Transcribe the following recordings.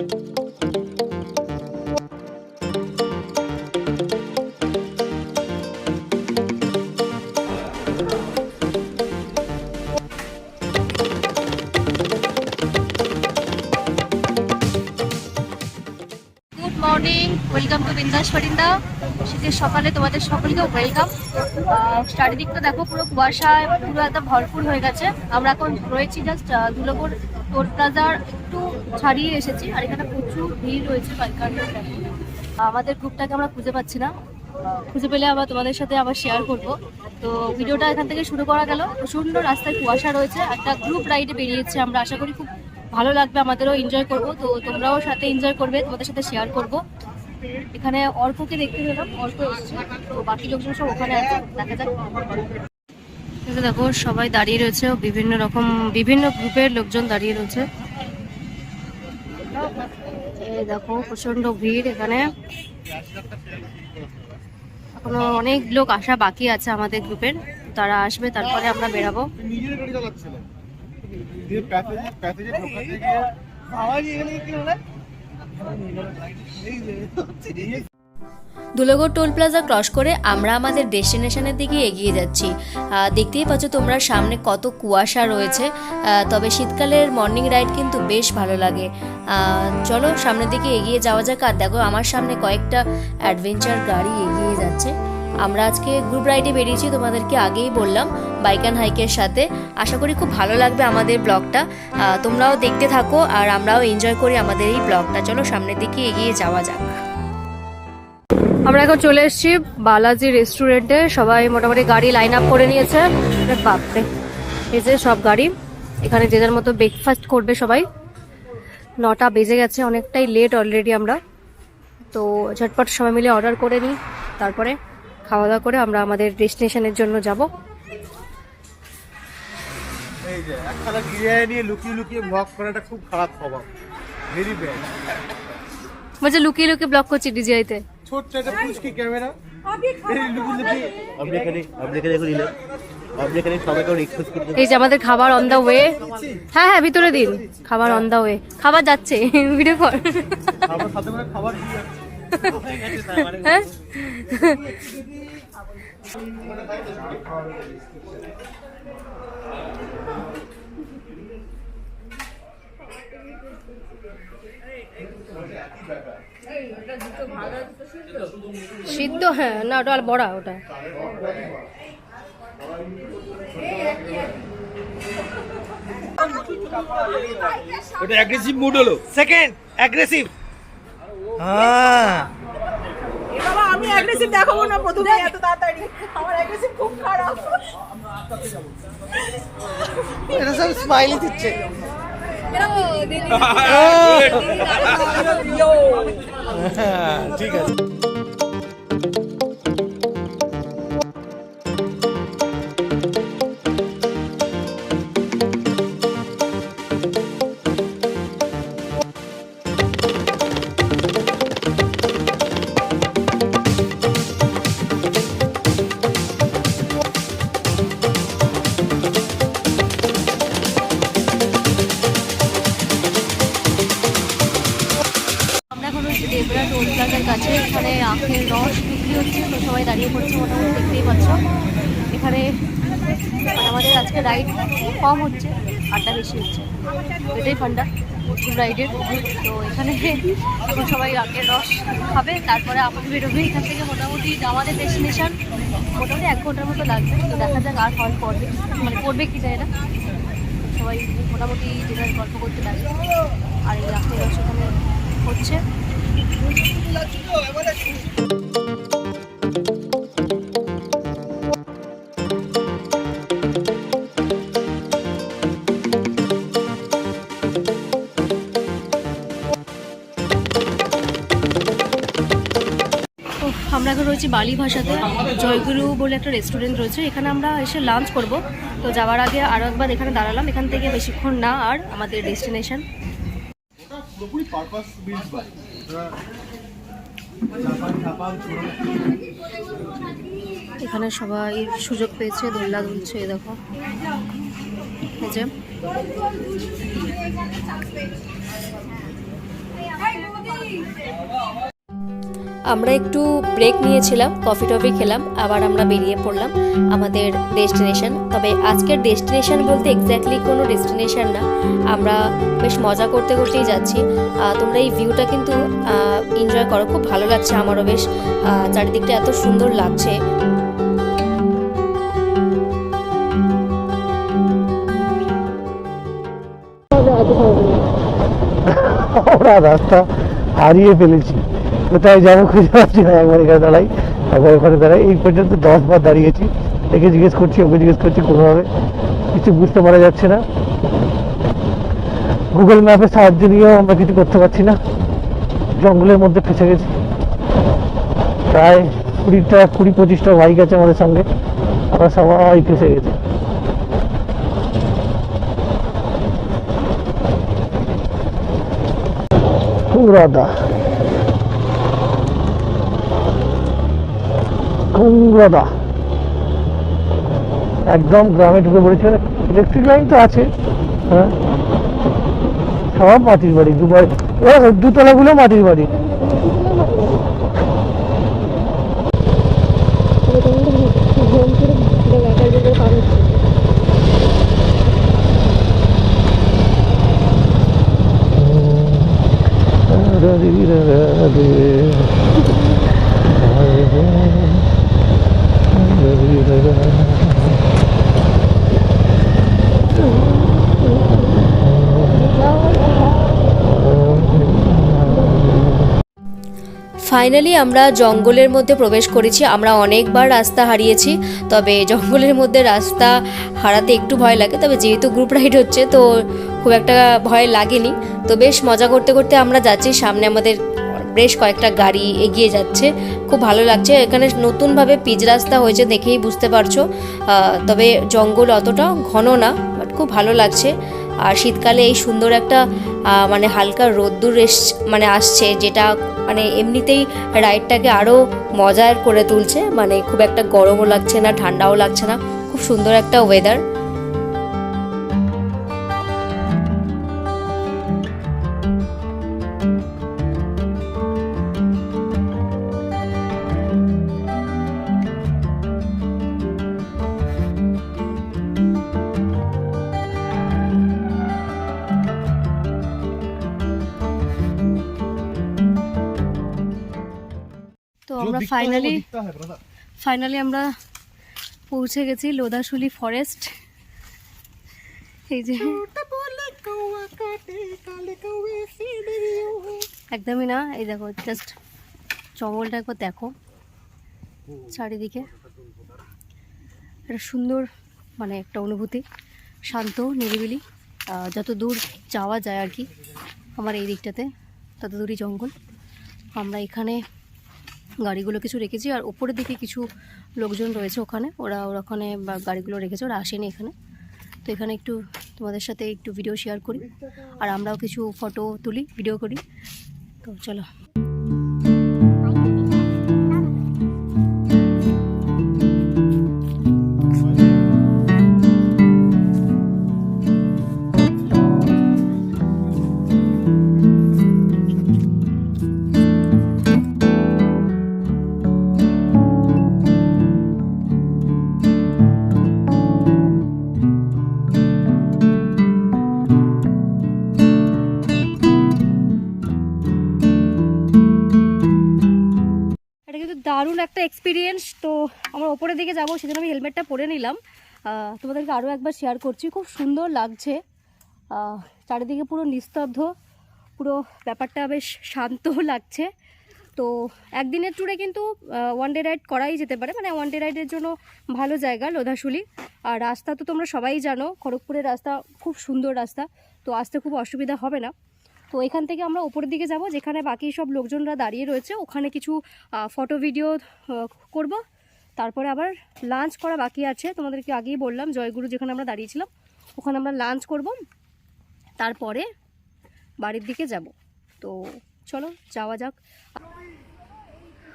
Good শীতের সকালে তোমাদের সকলকে ওয়েলকাম চারিদিকটা দেখো, পুরো কুয়াশায়, পুরো একদম ভরপুর হয়ে গেছে। আমরা এখন রয়েছি জাস্ট দুলপুর টোল প্লাজার একটু ছাড়িয়ে এসেছি, আর এখানে প্রচুর ভিড় রয়েছে বাইকারদের আমাদের গ্রুপটাকে আমরা খুঁজে পাচ্ছি না। খুঁজে পেলে আবার তোমাদের সাথে আবার শেয়ার করব। তো ভিডিওটা এখান থেকে শুরু করা গেল। প্রচণ্ড রাস্তায় কুয়াশা রয়েছে। একটা গ্রুপ রাইডে বেরিয়েছে। আমরা আশা করি খুব ভালো লাগবে। আমাদেরও এনজয় করব। তো তোমরাও সাথে এনজয় করবে। তোমাদের সাথে শেয়ার করব। এখানে অর্ককে দেখতে পেলাম অর্ক এসছে। তো বাকি লোকজন সব ওখানে আছে দেখা যাক। দেখো সবাই দাঁড়িয়ে রয়েছে বিভিন্ন রকম বিভিন্ন গ্রুপের লোকজন দাঁড়িয়ে রয়েছে। দেখো প্রচণ্ড ভিড় এখানে। এখনও অনেক লোক আসা বাকি আছে আমাদের গ্রুপের। তারা আসবে তারপরে আমরা বেরাবো। নিজের গাড়ি চালাচ্ছিলাম প্যাসেজে দুলগড় টোল প্লাজা ক্রস করে আমরা আমাদের ডেস্টিনেশনের দিকে এগিয়ে যাচ্ছি। দেখতেই পাচ্ছ তোমরা সামনে কত কুয়াশা রয়েছে। তবে শীতকালের মর্নিং রাইড কিন্তু বেশ ভালো লাগে। চলো সামনের দিকে এগিয়ে যাওয়া যাক। আর দেখো আমার সামনে কয়েকটা অ্যাডভেঞ্চার গাড়ি এগিয়ে যাচ্ছে। আমরা আজকে গ্রুপ রাইডে বেরিয়েছি, তোমাদেরকে আগেই বললাম। বাইক অ্যান্ড হাইকের সাথে। আশা করি খুব ভালো লাগবে আমাদের ব্লগটা। তোমরাও দেখতে থাকো আর আমরাও এনজয় করি আমাদের এই ব্লগটা। চলো সামনের দিকে এগিয়ে যাওয়া যাক। আমরা এখন চলে এসেছি বালাজি রেস্টুরেন্টে সবাই মোটামুটি গাড়ি লাইন আপ করে নিয়েছে। বাপরে। এই যে সব গাড়ি। এখানে যে যার মতো ব্রেকফাস্ট করবে সবাই। নটা বেজে গেছে, অনেকটাই লেট অলরেডি আমরা। তো ঝটপট সবাই মিলে অর্ডার করে নিই। তারপরে খাওয়া দাওয়া করে আমরা আমাদের ডেস্টিনেশনের জন্য যাব। এই যে একখানা নিয়ে লুকিয়ে লুকিয়ে ব্লগ করাটা খুব খারাপ স্বভাব। ভেরি ব্যাড বলছে লুকিয়ে লুকিয়ে ব্লক করছি ডিজিআইতে। ছোট্ট একটা পুচকি ক্যামেরা এই যে আমাদের খাবার অন দা ওয়ে হ্যাঁ হ্যাঁ ভিতরে দিন। খাবার অন দা ওয়ে খাবার যাচ্ছে ভিডিও কর আমার সাথে করে খাবার দিয়ে যাচ্ছে। হ্যাঁ? সিদ্ধ হ্যাঁ না ওটা আর বড়া ওটা। ওটা অ্যাগ্রেসিভ মুড হলো। সেকেন্ড অ্যাগ্রেসিভ হ্যাঁ। আমি অ্যাগ্রেসিভ দেখাবো না প্রথমে এত তাড়াতাড়ি। আমার অ্যাগ্রেসিভ খুব খারাপ। এটা সব স্মাইলি দিচ্ছে। হ্যাঁ, ঠিক আছে। আমরা এখন হচ্ছে দেবরা টোল প্লাজার কাছে এখানে আখের রস বিক্রি হচ্ছে তো সবাই দাঁড়িয়ে পড়ছে মোটামুটি, দেখতেই পাচ্ছ। এখানে আমাদের আজকে রাইড কম হচ্ছে, আড্ডা বেশি হচ্ছে। এটাই ফান্ডা রাইডের তো এখানে এখন সবাই আখের রস খাবে, তারপরে আপনি বেরোবে। এখান থেকে মোটামুটি আমাদের ডেস্টিনেশন মোটামুটি এক ঘণ্টার মতো লাগবে। তো দেখা যাক আর ফল পড়বে মানে পড়বে কি যায় না। সবাই মোটামুটি ডিনার গল্প করতে লাগে আর এই আখের রস ওখানে হচ্ছে। আমরা এখন রয়েছি বালি ভাষাতে। জয়গুরু বলে একটা রেস্টুরেন্ট রয়েছে। এখানে আমরা এসে লাঞ্চ করব। তো যাওয়ার আগে আরও একবার এখানে দাঁড়ালাম। এখান থেকে বেশিক্ষণ না, আর আমাদের ডেস্টিনেশন এখানে সবাই সুযোগ পেয়েছে দোল্লা দুলছে দেখো। যে। আমরা একটু ব্রেক নিয়েছিলাম কফি টফি খেলাম, আবার আমরা বেরিয়ে পড়লাম আমাদের ডেস্টিনেশন তবে আজকের ডেস্টিনেশন বলতে এক্স্যাক্টলি কোনো ডেস্টিনেশন না। আমরা বেশ মজা করতে করতেই যাচ্ছি। তোমরা এই ভিউটা কিন্তু এনজয় করো। খুব ভালো লাগছে আমারও বেশ। চারিদিকটা এত সুন্দর লাগছে। রাস্তা হারিয়ে ফেলেছি। কোথায় যাব, খুঁজে পাচ্ছি না একবার এখানে দাঁড়াই। একবার ওখানে দাঁড়াই। এই পর্যন্ত দশ বার দাঁড়িয়েছি একে জিজ্ঞেস করছি, ওকে জিজ্ঞেস করছি কোনোভাবে। কিছু বুঝতে পারা যাচ্ছে না। গুগল ম্যাপের সাহায্য নিয়েও আমরা কিছু করতে পারছি না। জঙ্গলের মধ্যে ফেসে গেছি। প্রায় কুড়িটা, কুড়ি পঁচিশটা বাইক আছে আমাদের সঙ্গে। আমরা সবাই ফেসে গেছি। কুমড়াদা একদম গ্রামে ঢুকে পড়েছে ইলেকট্রিক লাইন তো আছে হ্যাঁ সব মাটির বাড়ি দুবার দুতলাগুলো মাটির বাড়ি ফাইনালি আমরা জঙ্গলের মধ্যে প্রবেশ করেছি। আমরা অনেকবার রাস্তা হারিয়েছি, তবে জঙ্গলের মধ্যে রাস্তা হারাতে একটু ভয় লাগে। তবে যেহেতু গ্রুপ রাইড হচ্ছে, তো খুব একটা ভয় লাগেনি। তো বেশ মজা করতে করতে আমরা যাচ্ছি সামনে আমাদের বেশ কয়েকটা গাড়ি এগিয়ে যাচ্ছে। খুব ভালো লাগছে। এখানে নতুনভাবে পিচ রাস্তা হয়েছে দেখেই বুঝতে পারছ। তবে জঙ্গল অতটা ঘন না বাট খুব ভালো লাগছে। আর শীতকালে এই সুন্দর একটা মানে হালকা রোদ্দুর এস মানে আসছে, যেটা মানে এমনিতেই রাইডটাকে আরও মজার করে তুলছে। মানে খুব একটা গরমও লাগছে না, ঠান্ডাও লাগছে না। খুব সুন্দর একটা ওয়েদার আমরা ফাইনালি ফাইনালি আমরা পৌঁছে গেছি লোদাশুলি ফরেস্ট এই যে একদমই না এই দেখো জাস্ট জঙ্গলটা একবার দেখো। চারিদিকে। একটা সুন্দর মানে একটা অনুভূতি। শান্ত নিরিবিলি। যত দূর যাওয়া যায় আর কি আমার এই দিকটাতে তত দূরই জঙ্গল। আমরা এখানে গাড়িগুলো কিছু রেখেছি আর ওপরের দিকে কিছু লোকজন রয়েছে ওখানে। ওরা ওরা ওখানে গাড়িগুলো রেখেছে, ওরা আসেনি এখানে। তো এখানে একটু তোমাদের সাথে একটু ভিডিও শেয়ার করি। আর আমরাও কিছু ফটো তুলি ভিডিও করি। তো চলো। এক্সপিরিয়েন্স তো আমরা ওপরের দিকে যাব, সেজন্য আমি হেলমেটটা পরে নিলাম। তোমাদেরকে আরও একবার শেয়ার করছি, খুব সুন্দর লাগছে। চারিদিকে পুরো নিস্তব্ধ, পুরো ব্যাপারটা বেশ শান্ত লাগছে। তো একদিনের ট্যুরে কিন্তু ওয়ান ডে রাইড করাই যেতে পারে মানে ওয়ান ডে রাইডের জন্য ভালো জায়গা, লোধাশুলি। আর রাস্তা তো তোমরা সবাই জানো, খড়গপুরের রাস্তা খুব সুন্দর রাস্তা, তো আসতে খুব অসুবিধা হবে না। তো এখান থেকে আমরা উপরের দিকে যাব, যেখানে বাকি সব লোকজনরা দাঁড়িয়ে রয়েছে। ওখানে কিছু ফটো ভিডিও করব। তারপরে আবার লাঞ্চ করা বাকি আছে। তোমাদেরকে আগেই বললাম, জয়গুরু যেখানে আমরা দাঁড়িয়েছিলাম, ওখানে আমরা লাঞ্চ করব। তারপরে বাড়ির দিকে যাব। তো চলো, যাওয়া যাক।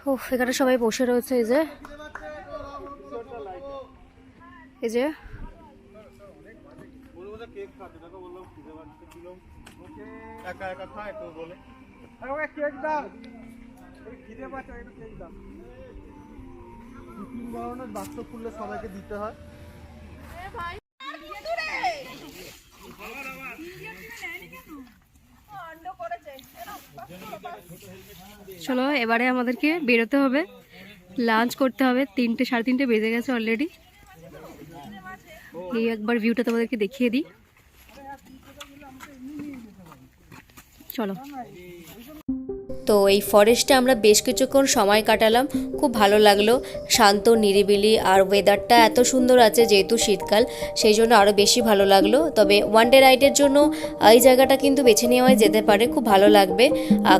ও এখানে সবাই বসে রয়েছে, এই যে। এই যে। একা একা খায় তো বলে। টিফিন বানানোর বাক্স খুললে সবাইকে দিতে হয়। চলো এবারে আমাদেরকে বেরোতে হবে। লাঞ্চ করতে হবে। তিনটে সাড়ে তিনটে বেজে গেছে অলরেডি এই একবার ভিউটা তোমাদেরকে দেখিয়ে দিই। চলো তো এই ফরেস্টে আমরা বেশ কিছুক্ষণ সময় কাটালাম। খুব ভালো লাগল। শান্ত, নিরিবিলি আর ওয়েদারটা এত সুন্দর আছে যেহেতু শীতকাল, সেই জন্য আরও বেশি ভালো লাগল। তবে ওয়ান ডে রাইডের জন্য এই জায়গাটা কিন্তু বেছে নেওয়াই যেতে পারে। খুব ভালো লাগবে।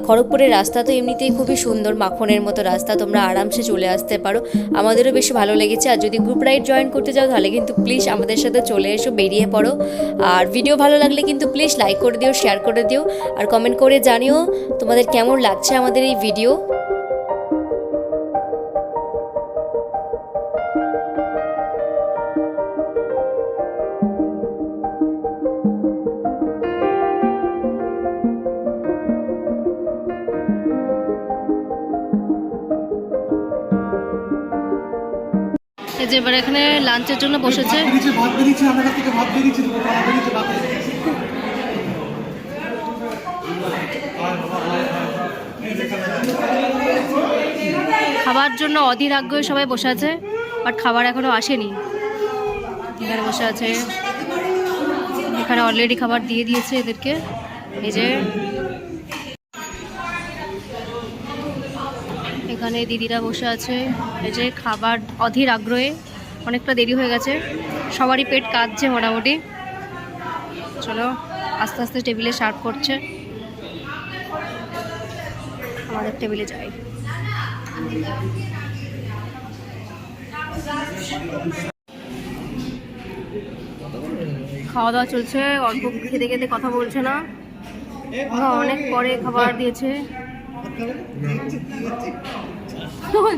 খড়গপুরের রাস্তা তো এমনিতেই খুবই সুন্দর, মাখনের মতো রাস্তা, তোমরা আরামসে চলে আসতে পারো। আমাদেরও বেশি ভালো লেগেছে। আর যদি গ্রুপ রাইড জয়েন করতে চাও, তাহলে কিন্তু প্লিজ আমাদের সাথে চলে এসো, বেরিয়ে পড়ো। আর ভিডিও ভালো লাগলে কিন্তু প্লিজ লাইক করে দিও শেয়ার করে দিও। আর কমেন্ট করে জানিও তোমাদের কেমন লাগছে আমাদের এই ভিডিও এই যে এবার এখানে লাঞ্চের জন্য বসেছে। ভাত বেরিয়েছে আমার কাছ থেকে ভাত বেরিয়েছে ভাত বেরিয়েছে। খাবার জন্য অধীর আগ্রহে সবাই বসে আছে বাট খাবার এখনও আসেনি। এখানে বসে আছে, এখানে অলরেডি খাবার দিয়ে দিয়েছে এদেরকে। এই যে, এখানে দিদিরা বসে আছে। এই যে খাবার অধীর আগ্রহে অনেকটা দেরি হয়ে গেছে, সবারই পেট কাঁদছে মোটামুটি। চলো, আস্তে আস্তে টেবিলে সার্ভ করছে। আমাদের টেবিলে যাই। খাওয়া দাওয়া চলছে, অল্প খেতে খেতে কথা বলছে না। অনেক পরে খাবার দিয়েছে।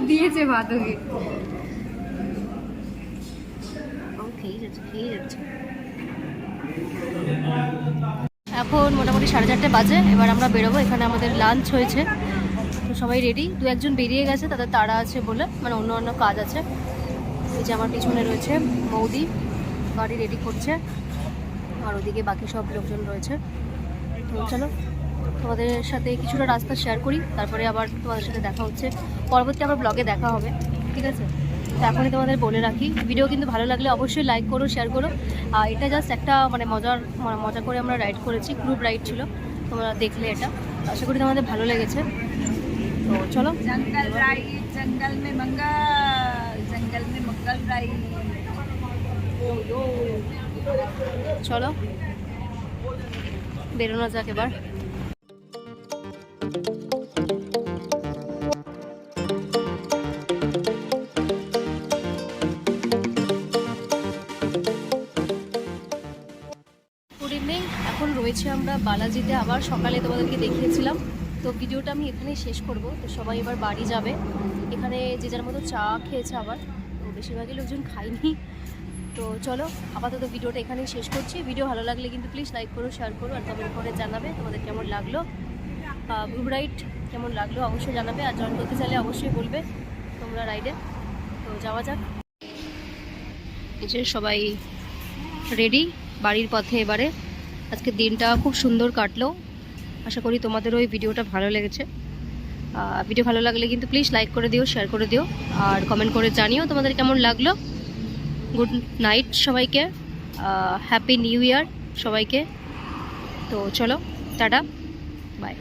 দিয়েছে যাচ্ছে এখন মোটামুটি সাড়ে চারটে বাজে, এবার আমরা বেরোবো, এখানে আমাদের লাঞ্চ হয়েছে। সবাই রেডি দু একজন বেরিয়ে গেছে, তাদের তাড়া আছে বলে মানে অন্য অন্য কাজ আছে। এই যে আমার পিছনে রয়েছে মৌদি গাড়ি রেডি করছে। আর ওদিকে বাকি সব লোকজন রয়েছে। তো চলো, তোমাদের সাথে কিছুটা রাস্তা শেয়ার করি, তারপরে আবার তোমাদের সাথে দেখা হচ্ছে। পরবর্তী আবার ব্লগে দেখা হবে, ঠিক আছে? তো এখনই তোমাদের বলে রাখি ভিডিও কিন্তু ভালো লাগলে অবশ্যই লাইক করো শেয়ার করো। আর এটা জাস্ট একটা মানে মজার মানে মজা করে আমরা রাইড করেছি গ্রুপ রাইড ছিল, তোমরা দেখলে এটা। আশা করি তোমাদের ভালো লেগেছে। তো চলো জঙ্গল রাই জঙ্গল মে মঙ্গল জঙ্গল মে মঙ্গল রাই চলো বেরোনো যাক এবার এখন রয়েছে আমরা বালাজিতে। আবার সকালে তোমাদেরকে দেখিয়েছিলাম। তো ভিডিওটা আমি এখানেই শেষ করব। তো সবাই এবার বাড়ি যাবে। এখানে যে যার মতো চা খেয়েছে আবার, তো বেশিরভাগই লোকজন খায়নি। তো চলো, আপাতত ভিডিওটা এখানেই শেষ করছি। ভিডিও ভালো লাগলে কিন্তু প্লিজ লাইক করো শেয়ার করো আর কমেন্ট করে জানাবে তোমাদের কেমন লাগল। গ্রুপ রাইড কেমন লাগল অবশ্যই জানাবে আর জয়েন করতে চাইলে অবশ্যই বলবে তোমরা রাইডে তো যাওয়া যাক। যে সবাই রেডি বাড়ির পথে এবারে। আজকে দিনটা খুব সুন্দর কাটলো। আশা করি তোমাদের ওই ভিডিওটা ভালো লেগেছে। ভিডিও ভালো লাগলে কিন্তু প্লিজ লাইক করে দিও শেয়ার করে দিও, আর কমেন্ট করে জানিও তোমাদের কেমন লাগল। গুড নাইট সবাইকে হ্যাপি নিউ ইয়ার সবাইকে। তো চলো, টাটা বাই